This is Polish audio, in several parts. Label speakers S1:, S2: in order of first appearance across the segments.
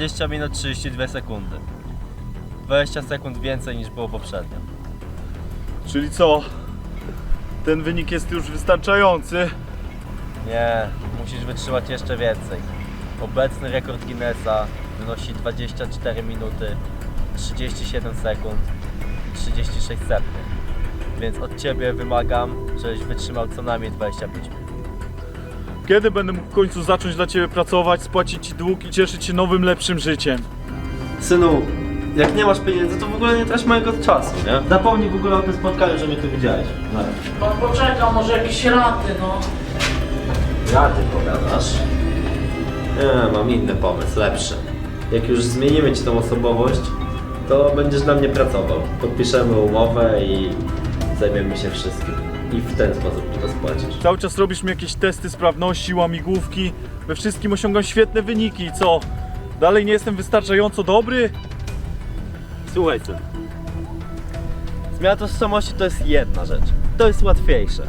S1: Dwadzieścia minut 32 sekundy. 20 sekund więcej niż było poprzednio.
S2: Czyli co? Ten wynik jest już wystarczający.
S1: Nie, musisz wytrzymać jeszcze więcej. Obecny rekord Guinnessa wynosi 24 minuty, 37 sekund i 36 setnych. Więc od Ciebie wymagam, żebyś wytrzymał co najmniej 25 minut.
S2: Kiedy będę mógł w końcu zacząć dla Ciebie pracować, spłacić Ci dług i cieszyć się nowym, lepszym życiem?
S1: Synu, jak nie masz pieniędzy, to w ogóle nie trać mojego czasu, nie? Zapomnij w ogóle o tym spotkaniu, że mnie tu widziałeś. Razie.
S3: Pan poczeka, może jakieś raty, no.
S1: Rady powiadasz? Nie, mam inny pomysł, lepszy. Jak już zmienimy ci tą osobowość, to będziesz dla mnie pracował. Podpiszemy umowę i zajmiemy się wszystkim. I w ten sposób to spłacisz.
S2: Cały czas robisz mi jakieś testy sprawności, łamigłówki. We wszystkim osiągam świetne wyniki i co? Dalej nie jestem wystarczająco dobry?
S1: Słuchaj syn. Zmiana tożsamości to jest jedna rzecz. To jest łatwiejsze.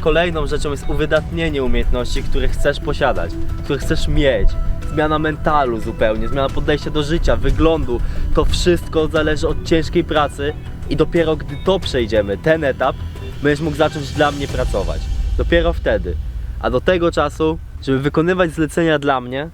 S1: Kolejną rzeczą jest uwydatnienie umiejętności, które chcesz posiadać, które chcesz mieć. Zmiana mentalu zupełnie, zmiana podejścia do życia, wyglądu. To wszystko zależy od ciężkiej pracy i dopiero gdy to przejdziemy, ten etap, będziesz mógł zacząć dla mnie pracować. Dopiero wtedy. A do tego czasu, żeby wykonywać zlecenia dla mnie,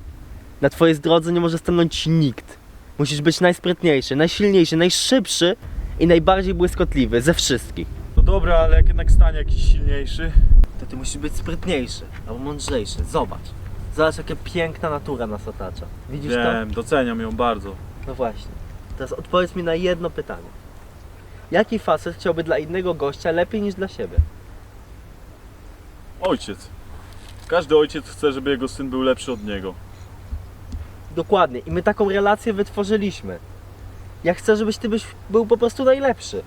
S1: na twojej drodze nie może stanąć nikt. Musisz być najsprytniejszy, najsilniejszy, najszybszy i najbardziej błyskotliwy ze wszystkich.
S2: No dobra, ale jak jednak stanie jakiś silniejszy?
S1: To ty musisz być sprytniejszy albo mądrzejszy. Zobacz. Zobacz, jaka piękna natura nas otacza. Widzisz to?
S2: Wiem, doceniam ją bardzo.
S1: No właśnie. Teraz odpowiedz mi na jedno pytanie. Jaki facet chciałby dla innego gościa lepiej niż dla siebie?
S2: Ojciec. Każdy ojciec chce, żeby jego syn był lepszy od niego.
S1: Dokładnie. I my taką relację wytworzyliśmy. Ja chcę, żebyś ty byś był po prostu najlepszy.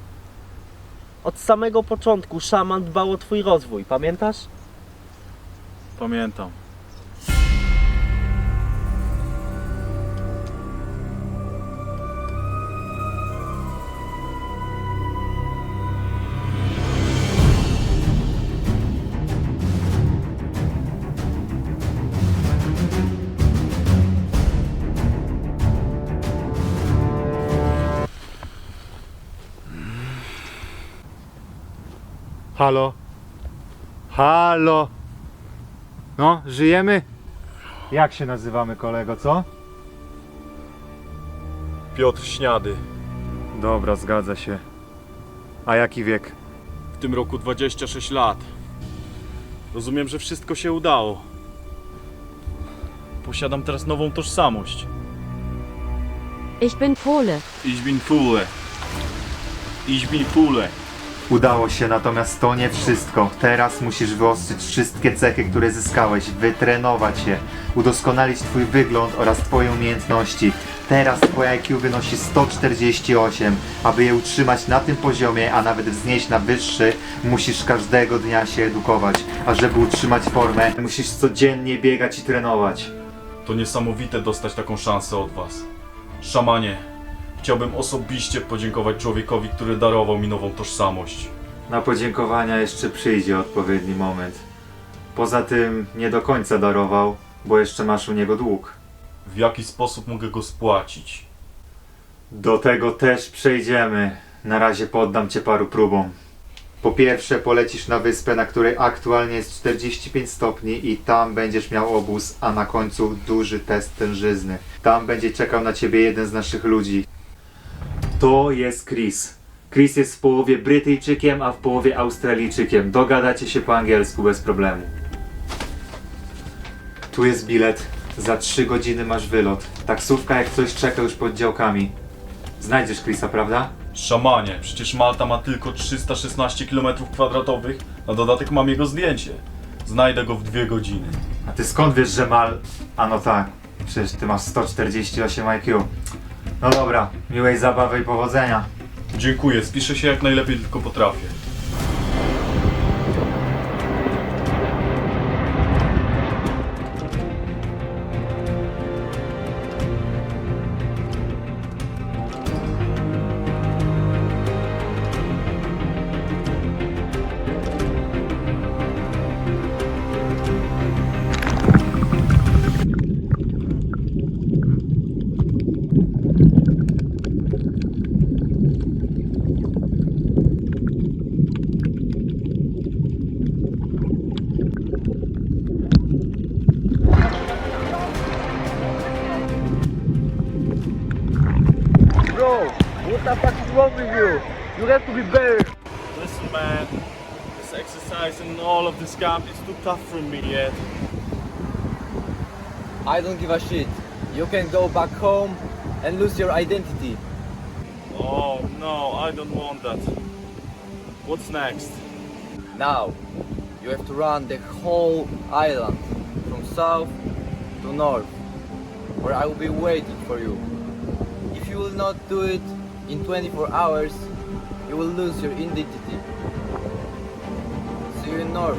S1: Od samego początku szaman dbał o twój rozwój, pamiętasz?
S2: Pamiętam.
S4: Halo? Halo? No, żyjemy? Jak się nazywamy, kolego, co?
S2: Piotr Śniady.
S4: Dobra, zgadza się. A jaki wiek?
S2: W tym roku 26 lat. Rozumiem, że wszystko się udało. Posiadam teraz nową tożsamość.
S5: Ich bin Pole.
S2: Ich bin Pule. Ich bin Pule.
S4: Udało się, natomiast to nie wszystko. Teraz musisz wyostrzyć wszystkie cechy, które zyskałeś, wytrenować je, udoskonalić twój wygląd oraz twoje umiejętności. Teraz twoje IQ wynosi 148. Aby je utrzymać na tym poziomie, a nawet wznieść na wyższy, musisz każdego dnia się edukować. A żeby utrzymać formę, musisz codziennie biegać i trenować.
S2: To niesamowite dostać taką szansę od was. Szamanie, chciałbym osobiście podziękować człowiekowi, który darował mi nową tożsamość.
S4: Na podziękowania jeszcze przyjdzie odpowiedni moment. Poza tym nie do końca darował, bo jeszcze masz u niego dług.
S2: W jaki sposób mogę go spłacić?
S4: Do tego też przejdziemy. Na razie poddam cię paru próbom. Po pierwsze polecisz na wyspę, na której aktualnie jest 45 stopni i tam będziesz miał obóz, a na końcu duży test tężyzny. Tam będzie czekał na ciebie jeden z naszych ludzi. To jest Chris. Chris jest w połowie Brytyjczykiem, a w połowie Australijczykiem. Dogadacie się po angielsku bez problemu. Tu jest bilet. Za 3 godziny masz wylot. Taksówka jak coś czeka już pod działkami. Znajdziesz Chrisa, prawda?
S2: Szamanie, przecież Malta ma tylko 316 km2, na dodatek mam jego zdjęcie. Znajdę go w dwie godziny.
S4: A ty skąd wiesz, że mal... A no tak, przecież ty masz 148 IQ. No dobra, miłej zabawy i powodzenia.
S2: Dziękuję, spiszę się jak najlepiej tylko potrafię.
S6: What the fuck is wrong with you? You have to be better.
S2: Listen, man. This exercise and all of this camp is too tough for me yet.
S6: I don't give a shit. You can go back home and lose your identity.
S2: Oh no, I don't want that. What's next?
S6: Now, you have to run the whole island from south to north, where I will be waiting for you. If you will not do it in 24 hours, you will lose your identity. See you in north.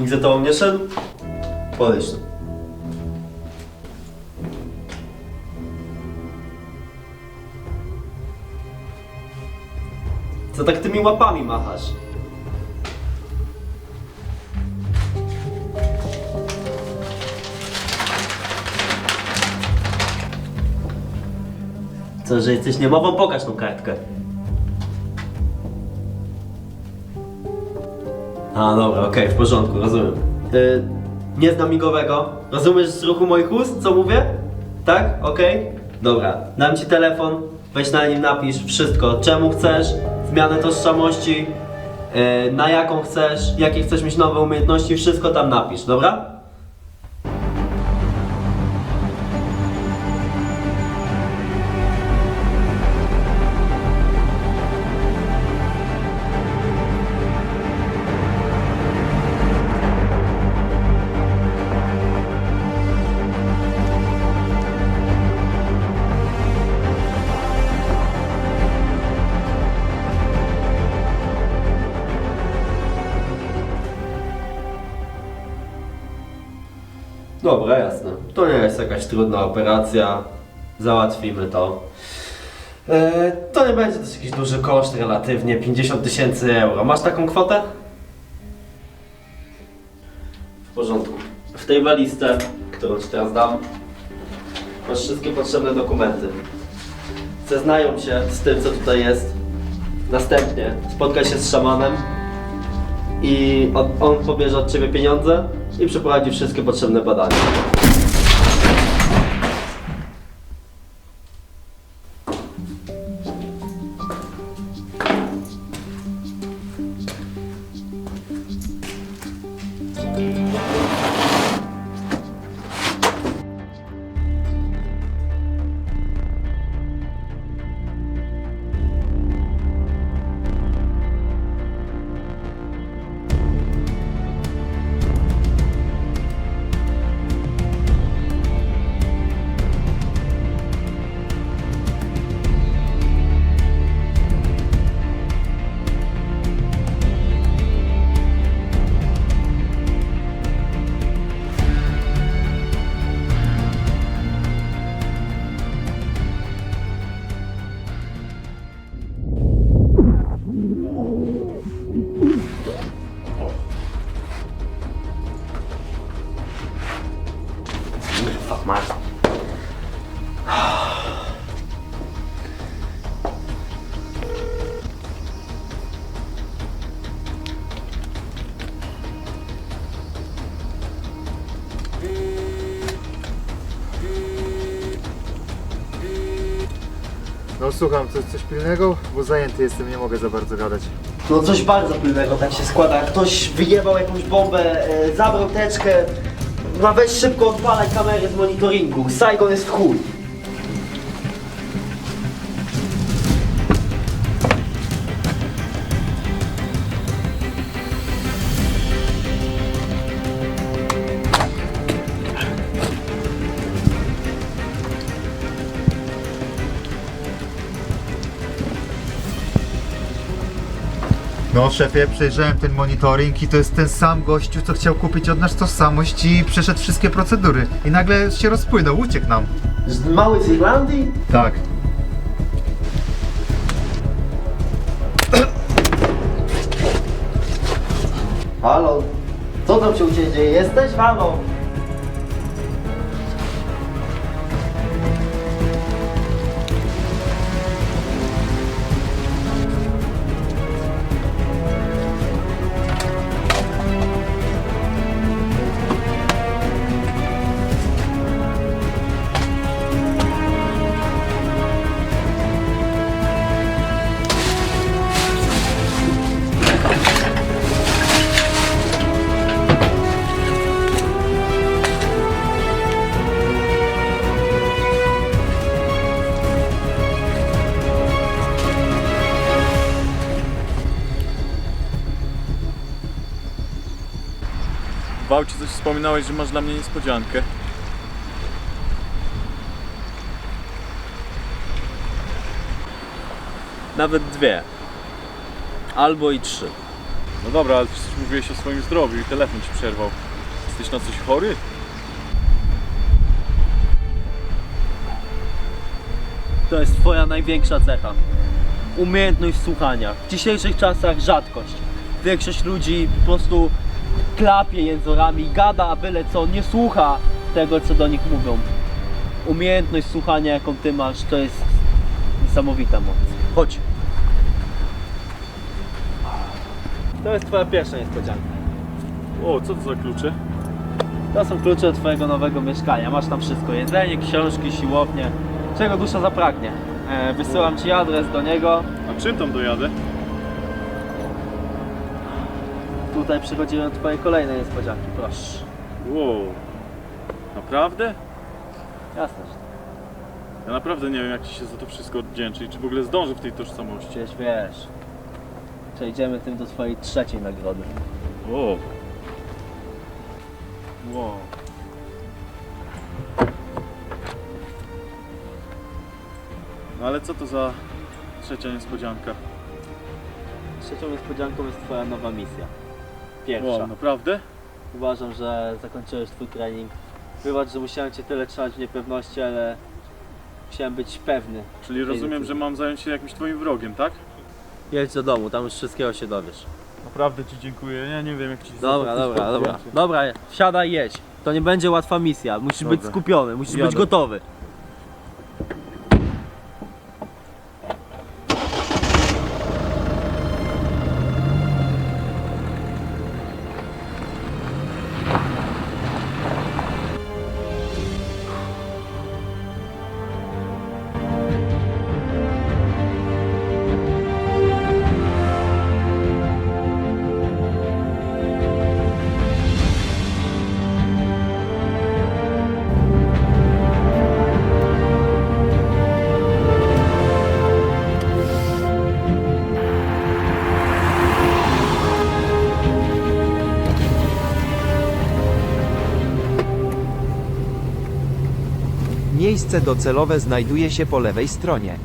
S1: Nikt za tobą nie szedł? Podejdź tu. Co tak tymi łapami machasz? Co, że jesteś niemową? Pokaż tą kartkę. A, dobra, okej, w porządku, rozumiem. Ty nie znam migowego. Rozumiesz z ruchu moich ust, co mówię? Tak? Okej? Dobra, dam ci telefon, weź na nim napisz wszystko, czemu chcesz, zmianę tożsamości, yy, na jaką chcesz, jakie chcesz mieć nowe umiejętności, wszystko tam napisz? Dobra, jakaś trudna operacja. Załatwimy to. E, to nie będzie też jakiś duży koszt relatywnie, 50 tysięcy euro. Masz taką kwotę? W porządku. W tej walizce, którą Ci teraz dam, masz wszystkie potrzebne dokumenty. Zeznają się z tym, co tutaj jest. Następnie spotkaj się z szamanem i on, on pobierze od Ciebie pieniądze i przeprowadzi wszystkie potrzebne badania.
S4: Słucham, coś, coś pilnego? Bo zajęty jestem, nie mogę za bardzo gadać.
S1: No coś bardzo pilnego tak się składa. Ktoś wyjebał jakąś bombę, e, zabrał teczkę. No weź szybko odpalaj kamery z monitoringu. Saigon jest w chuj.
S4: Szefie, przejrzałem ten monitoring i to jest ten sam gościu, co chciał kupić od nas tożsamość i przeszedł wszystkie procedury. I nagle się rozpłynął, uciekł nam.
S1: Z mały z Irlandii?
S4: Tak.
S1: Halo? Co tam się u Ciebie dzieje? Jesteś? Halo?
S2: Wspominałeś, że masz dla mnie niespodziankę.
S1: Nawet dwie. Albo i trzy.
S2: No dobra, ale przecież mówiłeś o swoim zdrowiu i telefon ci przerwał. Jesteś na coś chory?
S1: To jest twoja największa cecha. Umiejętność słuchania. W dzisiejszych czasach rzadkość. Większość ludzi po prostu klapie jęzorami, gada a byle co, nie słucha tego, co do nich mówią. Umiejętność słuchania, jaką ty masz, to jest niesamowita moc. Chodź. To jest twoja pierwsza niespodzianka.
S2: O, co to za klucze?
S1: To są klucze do twojego nowego mieszkania. Masz tam wszystko. Jedzenie, książki, siłownię. Czego dusza zapragnie. E, wysyłam ci adres do niego.
S2: A czym tam dojadę?
S1: Tutaj przychodziły twoje kolejne niespodzianki, proszę.
S2: Wow. Naprawdę?
S1: Jasne, że
S2: Ja naprawdę nie wiem, jak ci się za to wszystko oddzięczy i czy w ogóle zdążę w tej tożsamości.
S1: przecież wiesz. Przejdziemy tym do twojej trzeciej nagrody.
S2: Wow. Wow. No ale co to za trzecia niespodzianka?
S1: Trzecią niespodzianką jest twoja nowa misja. Pierwsza.
S2: Wow, naprawdę?
S1: Uważam, że zakończyłeś twój trening. Wybacz, że musiałem cię tyle trzymać w niepewności, ale musiałem być pewny.
S2: Czyli rozumiem, że mam zająć się jakimś twoim wrogiem, tak?
S1: Jedź do domu, tam już wszystkiego się dowiesz.
S2: Naprawdę ci dziękuję. Ja nie wiem, jak ci za
S1: Dobra,
S2: to
S1: dobra, dobra. Dobra, wsiadaj, jedź. To nie będzie łatwa misja. Musisz być
S2: Dobra.
S1: skupiony, musisz być
S2: Jadę.
S1: gotowy.
S7: Miejsce docelowe znajduje się po lewej stronie.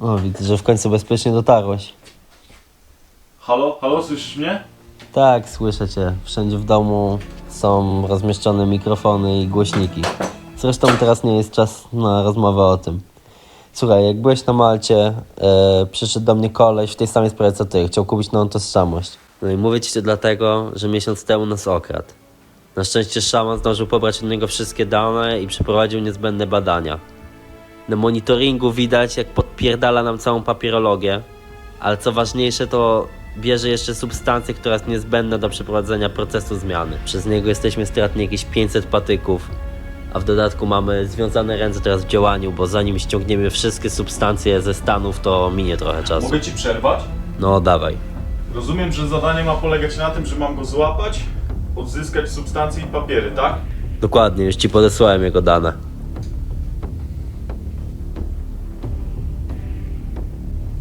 S1: O, widzę, że w końcu bezpiecznie dotarłeś.
S2: Halo, halo, słyszysz mnie?
S1: Tak, słyszę cię. Wszędzie w domu są rozmieszczone mikrofony i głośniki. Zresztą teraz nie jest czas na rozmowę o tym. Słuchaj, jak byłeś na Malcie, e, przyszedł do mnie koleś w tej samej sprawie co ty. Chciał kupić nową tożsamość. No i mówię ci to dlatego, że miesiąc temu nas okradł. Na szczęście szaman zdążył pobrać od niego wszystkie dane i przeprowadził niezbędne badania. Na monitoringu widać, jak podpierdala nam całą papierologię, ale co ważniejsze, to bierze jeszcze substancję, która jest niezbędna do przeprowadzenia procesu zmiany. Przez niego jesteśmy stratni jakieś 500 patyków, a w dodatku mamy związane ręce teraz w działaniu, bo zanim ściągniemy wszystkie substancje ze Stanów, to minie trochę czasu.
S2: Mogę ci przerwać?
S1: No dawaj.
S2: Rozumiem, że zadanie ma polegać na tym, że mam go złapać, odzyskać substancje i papiery, tak?
S1: Dokładnie, już ci podesłałem jego dane.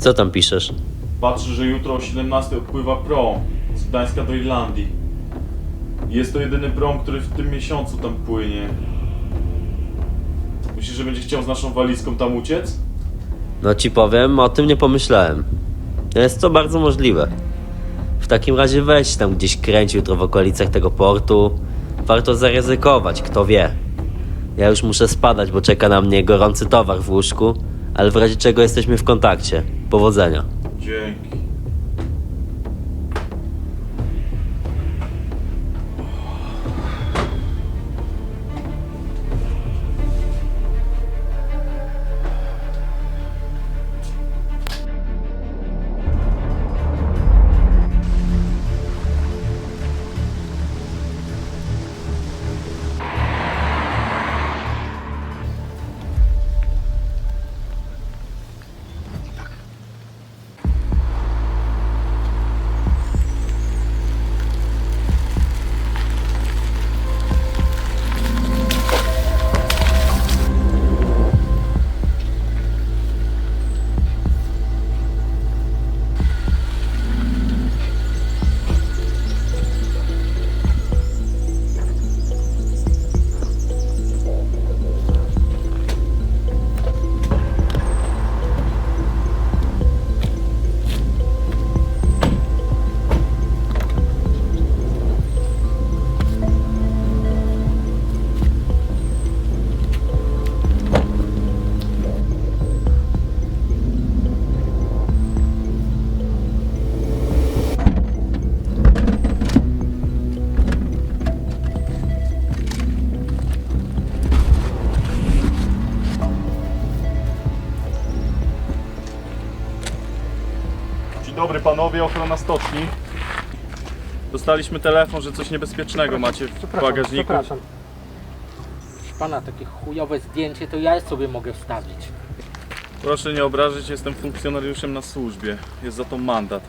S1: Co tam piszesz?
S2: Patrzę, że jutro o 17 odpływa prom z Gdańska do Irlandii. Jest to jedyny prom, który w tym miesiącu tam płynie. Myślisz, że będzie chciał z naszą walizką tam uciec?
S1: No ci powiem, o tym nie pomyślałem. Jest to bardzo możliwe. W takim razie weź tam gdzieś kręć jutro w okolicach tego portu. Warto zaryzykować, kto wie. Ja już muszę spadać, bo czeka na mnie gorący towar w łóżku, ale w razie czego jesteśmy w kontakcie. Powodzenia.
S2: Dzięki. Dobry panowie, ochrona stoczni. Dostaliśmy telefon, że coś niebezpiecznego macie w bagażniku.
S3: Przepraszam. Proszę Pana, takie chujowe zdjęcie to ja sobie mogę wstawić.
S2: Proszę nie obrazić, jestem funkcjonariuszem na służbie. Jest za to mandat.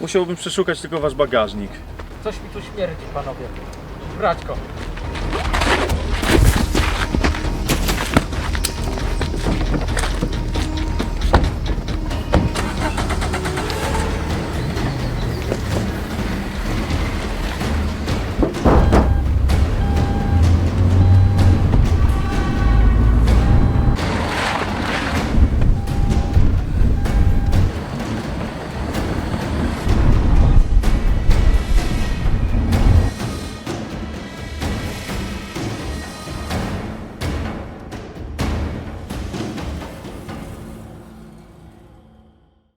S2: Musiałbym przeszukać tylko wasz bagażnik.
S3: Coś mi tu śmierdzi, panowie. Brać go.